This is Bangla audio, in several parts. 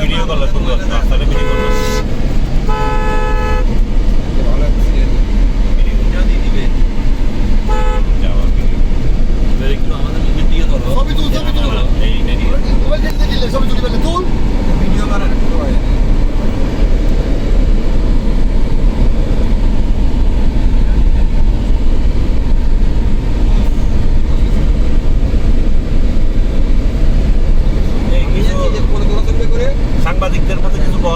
ভিডিও করলে সুন্দর ভিডিও করলে। ছবি তুল ছবি তুল। তুল।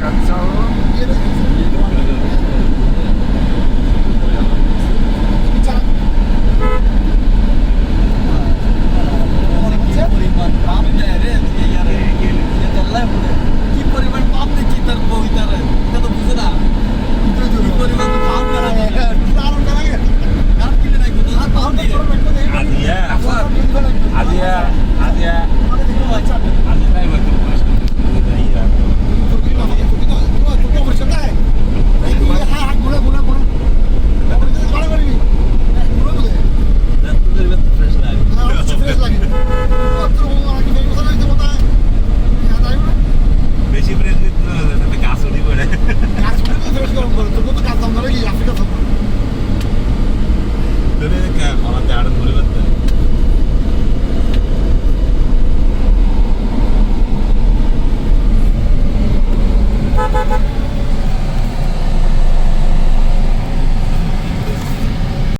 That's all.